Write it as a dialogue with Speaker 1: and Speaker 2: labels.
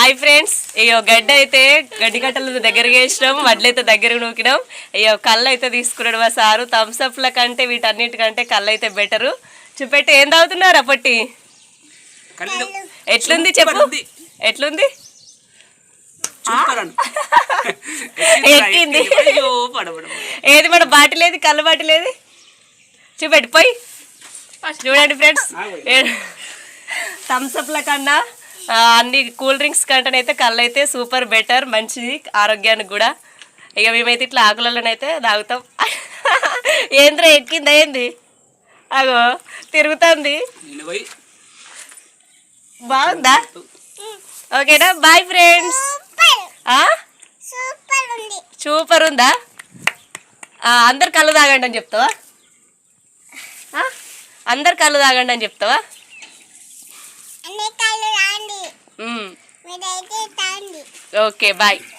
Speaker 1: Hi friends. అయ్యో గడ్డ అయితే గడ్డి కట్టలు దగ్గరగా వేసినాం వడ్లయితే దగ్గరకు నూకినాం. అయ్యో కళ్ళు అయితే తీసుకున్నాడు మా సారు. థమ్స్అప్ల కంటే వీటన్నిటికంటే కళ్ళు అయితే బెటరు చూపెట్టి ఏం తాగుతున్నారు అప్పటి ఎట్లుంది చెప్పు. ఎట్లుంది? ఎక్కింది. ఏది మన బాటిల్ ఏది కళ్ళు బాటిల్ ఏది చూపెట్టి పోయి. చూడండి ఫ్రెండ్స్. థమ్స్అప్ల కన్నా అన్ని కూల్ డ్రింక్స్ కంటేనైతే కళ్ళు అయితే సూపర్ బెటర్ మంచిది ఆరోగ్యానికి కూడా. ఇక మేమైతే ఇట్లా ఆకులలోనైతే తాగుతాం. ఏంద్రా ఎక్కిందా ఏంది? అగో తిరుగుతుంది. బాగుందా? ఓకేనా? Bye friends.
Speaker 2: సూపర్ ఉంది
Speaker 1: సూపర్ ఉందా ఆ, అందరు కళ్ళు తాగండి అని చెప్తావా? ఆ? అందరు కళ్ళు తాగండి అని చెప్తావా?
Speaker 2: అన్ని కళ్ళు